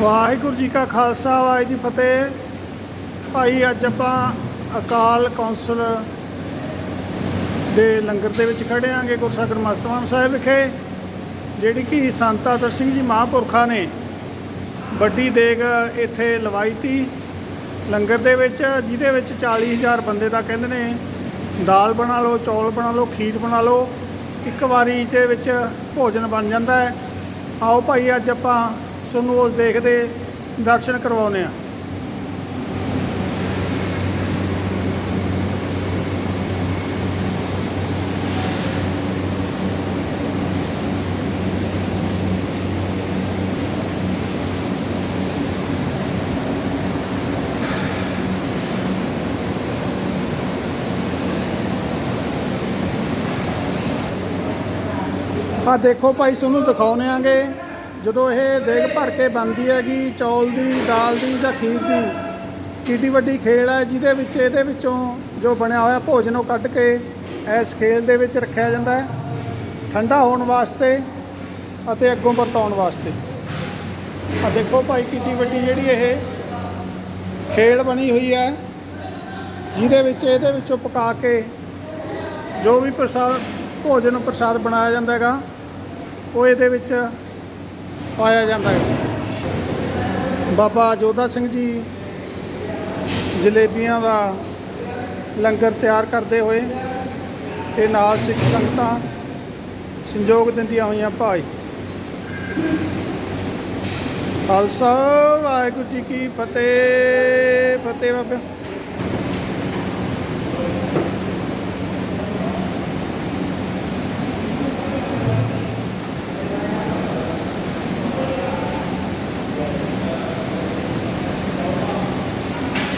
ਵਾਹਿਗੁਰੂ ਜੀ ਕਾ ਖਾਲਸਾ, ਵਾਹਿਗੁਰੂ ਜੀ ਫਤਿਹ। ਭਾਈ, ਅੱਜ ਆਪਾਂ ਅਕਾਲ ਕੌਂਸਲ ਦੇ ਲੰਗਰ ਦੇ ਵਿੱਚ ਖੜੇ ਆਂਗੇ ਗੁਰਸਾਗਰ ਮਸਤਵਾਨ ਸਾਹਿਬ ਵਿਖੇ, ਜਿਹੜੀ ਕਿ ਸੰਤ ਆਦਰ ਸਿੰਘ ਜੀ ਮਹਾਂਪੁਰਖਾਂ ਨੇ ਵੱਡੀ ਦੇਗ ਇੱਥੇ ਲਵਾਈ ਤੀ। ਲੰਗਰ ਦੇ ਵਿੱਚ, ਜਿਹਦੇ ਵਿੱਚ 40000 ਬੰਦੇ ਦਾ ਕਹਿੰਦੇ ਨੇ, ਦਾਲ ਬਣਾ ਲਓ, ਚੌਲ ਬਣਾ ਲਓ, ਖੀਰ ਬਣਾ ਲਓ, ਇੱਕ ਵਾਰੀ ਦੇ ਵਿੱਚ ਭੋਜਨ ਬਣ ਜਾਂਦਾ ਹੈ। ਆਓ ਭਾਈ, ਅੱਜ ਆਪਾਂ ਤੁਹਾਨੂੰ ਉਸ ਦੇਖਦੇ ਦਰਸ਼ਨ ਕਰਵਾਉਂਦੇ ਆ। ਆ ਦੇਖੋ ਭਾਈ ਤੁਹਾਨੂੰ ਦਿਖਾਉਂਦੇ ਆਂਗੇ। ਜਦੋਂ ਇਹ ਦੇਗ ਭਰ ਕੇ ਬਣਦੀ ਹੈਗੀ, ਚੌਲ ਦੀ, ਦਾਲ ਦੀ ਜਾਂ ਖੀਰ ਦੀ, ਕਿੱਡੀ ਵੱਡੀ ਖੇਲ ਹੈ ਜਿਹਦੇ ਵਿੱਚ, ਇਹਦੇ ਵਿੱਚੋਂ ਜੋ ਬਣਿਆ ਹੋਇਆ ਭੋਜਨ ਉਹ ਕੱਢ ਕੇ ਇਸ ਖੇਲ ਦੇ ਵਿੱਚ ਰੱਖਿਆ ਜਾਂਦਾ ਹੈ। ਠੰਡਾ ਹੋਣ ਵਾਸਤੇ ਅਤੇ ਅੱਗੋਂ ਵਰਤਾਉਣ ਵਾਸਤੇ। ਆ ਦੇਖੋ ਭਾਈ, ਕਿੱਡੀ ਵੱਡੀ ਜਿਹੜੀ ਇਹ ਖੇਲ ਬਣੀ ਹੋਈ ਹੈ, ਜਿਹਦੇ ਵਿੱਚ, ਇਹਦੇ ਵਿੱਚੋਂ ਪਕਾ ਕੇ ਜੋ ਵੀ ਪ੍ਰਸਾਦ, ਭੋਜਨ ਪ੍ਰਸਾਦ ਬਣਾਇਆ ਜਾਂਦਾ ਹੈਗਾ, ਉਹ ਇਹਦੇ ਵਿੱਚ ਪਾਇਆ ਜਾਂਦਾ ਹੈ। ਬਾਬਾ ਜੋਧਾ ਸਿੰਘ ਜੀ ਜਲੇਬੀਆਂ ਦਾ ਲੰਗਰ ਤਿਆਰ ਕਰਦੇ ਹੋਏ ਤੇ ਨਾਲ ਸਿੱਖ ਸੰਗਤਾਂ ਸੰਯੋਗ ਦਿੰਦੀਆਂ ਹੋਈਆਂ ਭਾਈ। ਖਾਲਸਾ, ਵਾਹਿਗੁਰੂ ਜੀ ਕੀ ਫਤਿਹ। ਫਤਿਹ ਬਾਬਾ।